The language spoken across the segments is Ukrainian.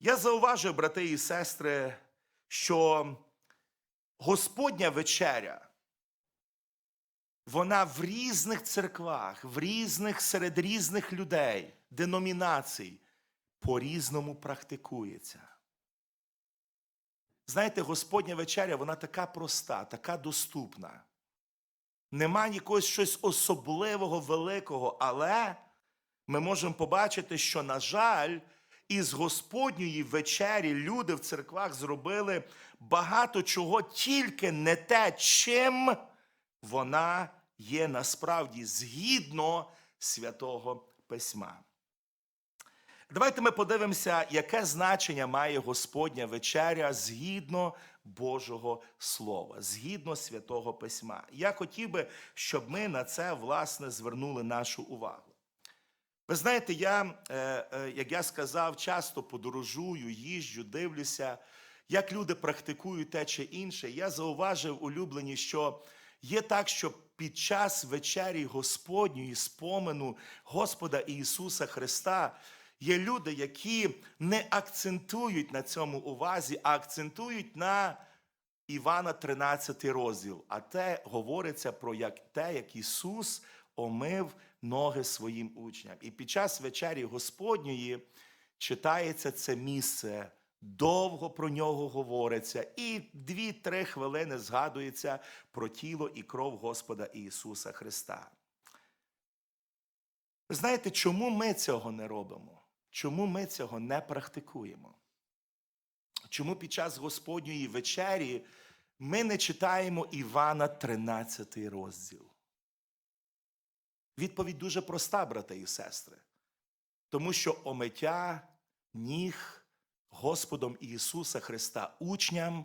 Я зауважив, брати і сестри, що Господня вечеря, вона в різних церквах, в різних серед різних людей, деномінацій, по-різному практикується. Знаєте, Господня вечеря, вона така проста, така доступна. Нема якогось щось особливого, великого, але ми можемо побачити, що, на жаль, із Господньої вечері люди в церквах зробили багато чого, тільки не те, чим вона є насправді згідно святого письма. Давайте ми подивимося, яке значення має Господня вечеря згідно Божого Слова, згідно святого письма. Я хотів би, щоб ми на це власне звернули нашу увагу. Ви знаєте, я, е, е, як я сказав, часто подорожую, їжджу, дивлюся, як люди практикують те чи інше. Я зауважив улюблені, що є так, що під час вечері Господньої спомену Господа Ісуса Христа є люди, які не акцентують на цьому увазі, а акцентують на Івана 13 розділ. А те говориться про як, те, як Ісус омив ноги своїм учням. І під час вечері Господньої читається це місце. Довго про нього говориться, і дві-три хвилини згадується про тіло і кров Господа Ісуса Христа. Знаєте, чому ми цього не робимо? Чому ми цього не практикуємо? Чому під час Господньої вечері ми не читаємо Івана 13 розділ? Відповідь дуже проста, брати і сестри. Тому що омиття ніг Господом Ісуса Христа учням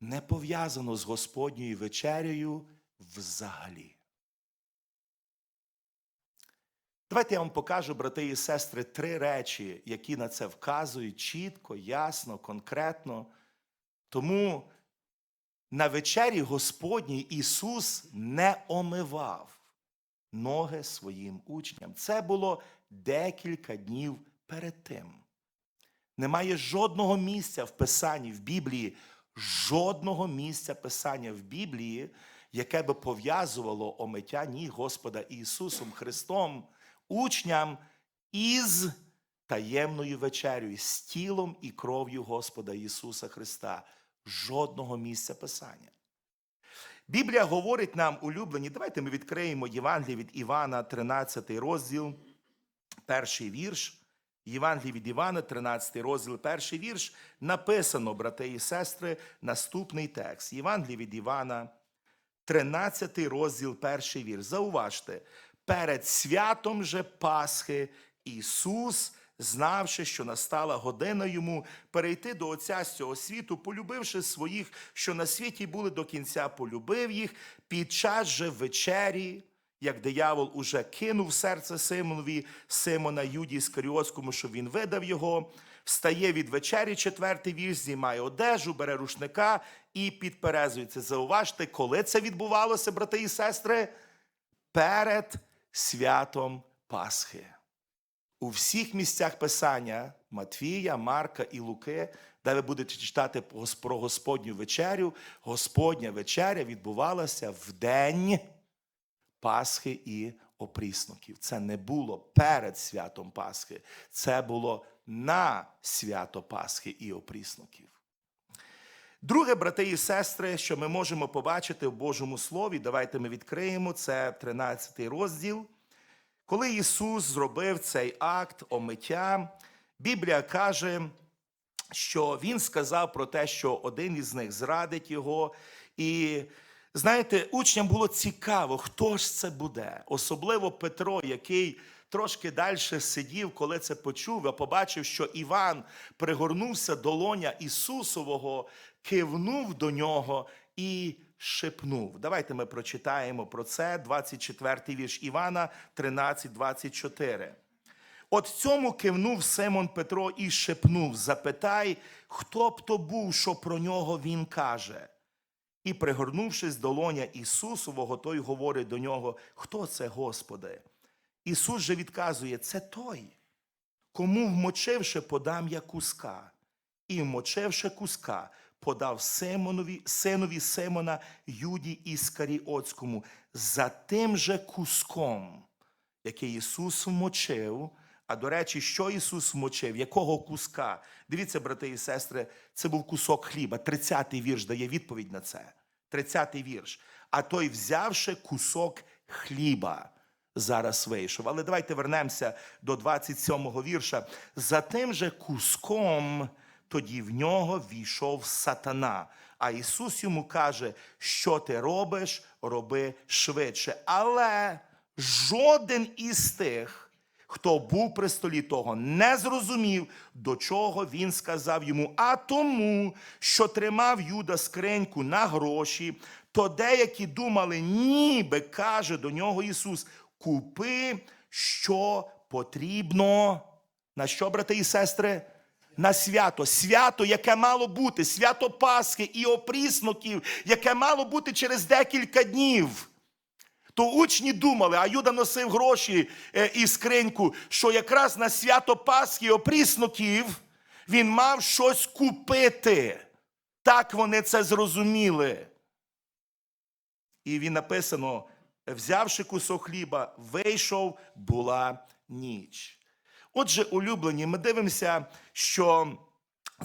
не пов'язано з Господньою вечерею взагалі. Давайте я вам покажу, брати і сестри, три речі, які на це вказують чітко, ясно, конкретно. Тому на вечері Господній Ісус не омивав ноги своїм учням. Це було декілька днів перед тим. Немає жодного місця в Писанні в Біблії, жодного місця Писання в Біблії, яке би пов'язувало омиття ніг Господа Ісусом Христом учням із таємною вечерю, з тілом і кров'ю Господа Ісуса Христа. Жодного місця Писання. Біблія говорить нам, улюблені, давайте ми відкриємо Євангеліє від Івана, 13 розділ, перший вірш. Євангеліє від Івана, 13 розділ, перший вірш. Написано, брати і сестри, наступний текст. Євангеліє від Івана, 13 розділ, перший вірш. Зауважте, перед святом же Пасхи Ісус, знавши, що настала година йому перейти до Отця з цього світу, полюбивши своїх, що на світі були до кінця, полюбив їх під час же вечері, як диявол уже кинув серце Симонові, Симона Юді Іскаріотському, що він видав його, встає від вечері, четвертий вірш, знімає одежу, бере рушника і підперезується. Зауважте, коли це відбувалося, брати і сестри? Перед святом Пасхи. У всіх місцях Писання Матвія, Марка і Луки, де ви будете читати про Господню вечерю, Господня вечеря відбувалася в день Пасхи і опрісноків. Це не було перед святом Пасхи, це було на свято Пасхи і опрісноків. Друге, брати і сестри, що ми можемо побачити в Божому Слові, давайте ми відкриємо це 13 розділ. Коли Ісус зробив цей акт омиття, Біблія каже, що Він сказав про те, що один із них зрадить його. І знаєте, учням було цікаво, хто ж це буде, особливо Петро, який трошки далі сидів, коли це почув, а побачив, що Іван пригорнувся до лоня Ісусового, кивнув до нього і шепнув. Давайте ми прочитаємо про це, 24 вірш Івана, 13, 24. От цьому кивнув Симон Петро і шепнув: Запитай, хто б то був, що про нього він каже. І, пригорнувшись до лоня Ісусового, той говорить до нього: Хто це, Господи? Ісус же відказує, це той, кому вмочивши, подам я куска. І вмочивши куска, подав Симонові, синові Симона Юді Іскаріотському за тим же куском, який Ісус вмочив. А до речі, що Ісус вмочив? Якого куска? Дивіться, брати і сестри, це був кусок хліба. 30-й вірш дає відповідь на це. 30-й вірш. А той, взявши кусок хліба, зараз вийшов. Але давайте вернемося до 27-го вірша. За тим же куском тоді в нього війшов сатана. А Ісус йому каже, що ти робиш, роби швидше. Але жоден із тих, хто був при столі того, не зрозумів, до чого він сказав йому. А тому, що тримав Юда скриньку на гроші, то деякі думали, ніби каже до нього Ісус: купи, що потрібно. На що, брати і сестри? На свято, свято, яке мало бути, свято Пасхи і опрісноків, яке мало бути через декілька днів. То учні думали, а Юда носив гроші е, і скриньку, що якраз на свято Пасхи і опрісноків він мав щось купити. Так вони це зрозуміли. І він написано: взявши кусок хліба, вийшов, була ніч. Отже, улюблені, ми дивимося, що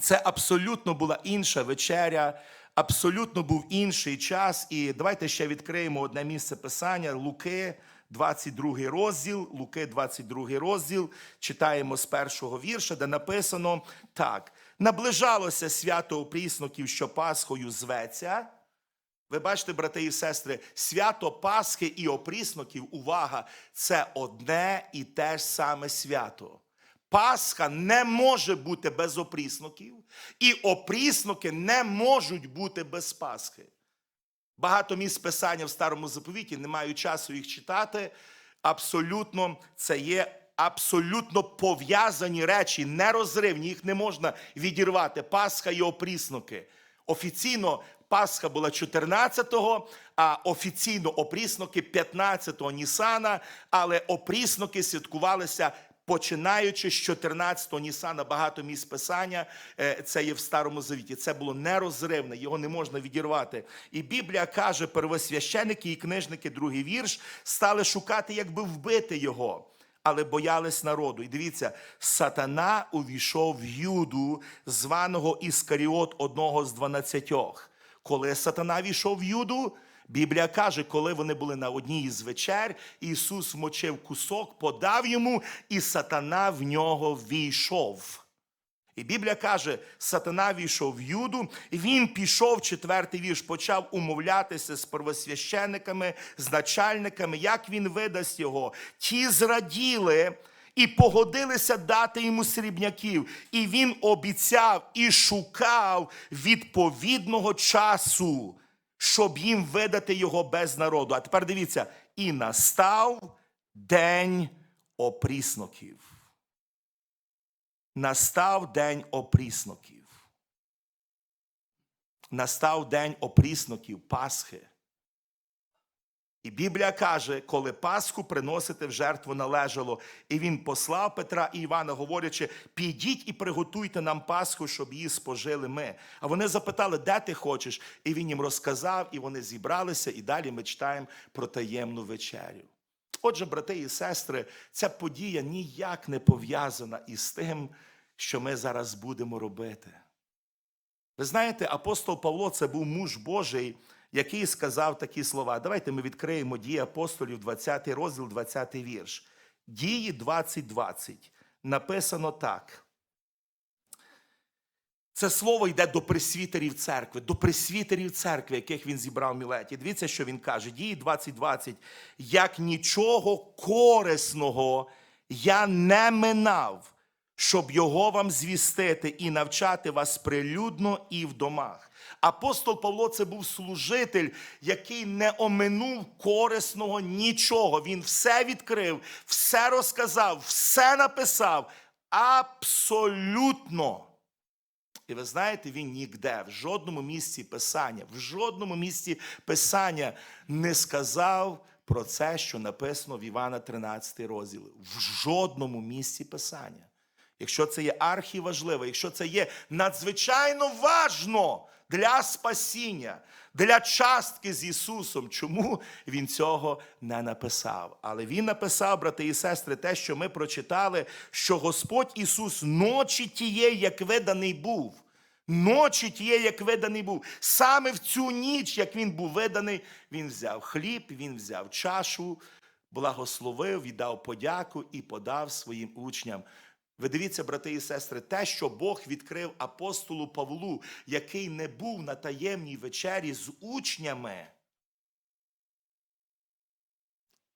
це абсолютно була інша вечеря, абсолютно був інший час. І давайте ще відкриємо одне місце писання Луки, 22 розділ, Луки, 22 розділ, читаємо з першого вірша, де написано так: наближалося свято опрісноків, що Пасхою зветься. Ви бачите, брати і сестри, свято Пасхи і опрісноків, увага, це одне і те ж саме свято. Пасха не може бути без опрісноків, і опрісноки не можуть бути без Пасхи. Багато місць писання в старому заповіті, не маю часу їх читати. Абсолютно це є абсолютно пов'язані речі, нерозривні, їх не можна відірвати. Пасха і опрісники. Офіційно Пасха була 14-го, а офіційно опрісноки 15-го Нісана, але опрісноки святкувалися. Починаючи з 14-го Нісана, багато місць писання, е, це є в Старому Завіті. Це було нерозривне, його не можна відірвати. І Біблія каже, первосвященики і книжники, другий вірш, стали шукати, як би вбити його. Але боялись народу. І дивіться, сатана увійшов в Юду, званого Іскаріот, одного з дванадцятьох. Коли сатана війшов в Юду, Біблія каже, коли вони були на одній із вечер, Ісус вмочив кусок, подав йому, і сатана в нього війшов. І Біблія каже, сатана війшов в Юду, і він пішов, четвертий вірш, почав умовлятися з первосвящениками, з начальниками, як він видасть його. Ті зраділи і погодилися дати йому срібняків. І він обіцяв і шукав відповідного часу, щоб їм видати його без народу. А тепер дивіться, і настав день опрісноків настав день опрісноків. Настав день опрісноків Пасхи. І Біблія каже, коли Пасху приносити в жертву належало, і він послав Петра і Івана, говорячи: підіть і приготуйте нам Пасху, щоб її спожили ми. А вони запитали, де ти хочеш? І він їм розказав, і вони зібралися, і далі ми читаємо про таємну вечерю. Отже, брати і сестри, ця подія ніяк не пов'язана із тим, що ми зараз будемо робити. Ви знаєте, апостол Павло це був муж Божий, який сказав такі слова. Давайте ми відкриємо дії апостолів, 20 розділ, 20 вірш. Дії 20.20. Написано так. Це слово йде до пресвітерів церкви, до пресвітерів церкви, яких він зібрав в Мілеті. Дивіться, що він каже: дії 20.20. Як нічого корисного я не минав, щоб його вам звістити і навчати вас прилюдно і в домах. Апостол Павло це був служитель, який не оминув корисного нічого. Він все відкрив, все розказав, все написав. Абсолютно. І ви знаєте, він ніде, в жодному місці Писання, в жодному місці Писання не сказав про це, що написано в Івана 13 розділі. В жодному місці Писання. Якщо це є архіважливо, якщо це є надзвичайно важно для спасіння, для частки з Ісусом, чому Він цього не написав? Але Він написав, брати і сестри, те, що ми прочитали, що Господь Ісус ночі тієї, як виданий був. Ночі тієї, як виданий був. Саме в цю ніч, як він був виданий, він взяв хліб, він взяв чашу, благословив, віддав подяку і подав своїм учням. Ви дивіться, брати і сестри, те, що Бог відкрив апостолу Павлу, який не був на таємній вечері з учнями,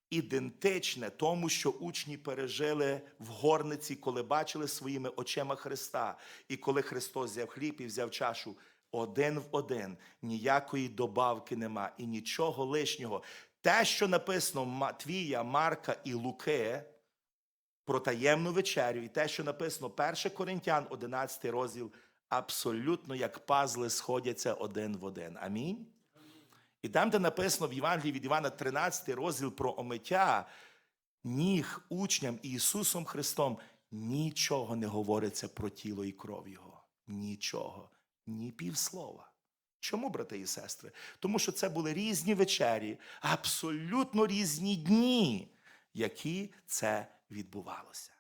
ідентичне тому, що учні пережили в горниці, коли бачили своїми очима Христа. І коли Христос взяв хліб і взяв чашу, один в один, ніякої добавки нема і нічого лишнього. Те, що написано Матвія, Марка і Луки про таємну вечерю, і те, що написано 1 Коринтян, 11 розділ, абсолютно як пазли сходяться один в один. Амінь. І там, де написано в Євангелії від Івана 13 розділ про омиття ніг учням Ісусом Христом, нічого не говориться про тіло і кров Його. Нічого, ні півслова. Чому, брати і сестри? Тому що це були різні вечері, абсолютно різні дні, які це відбувалося.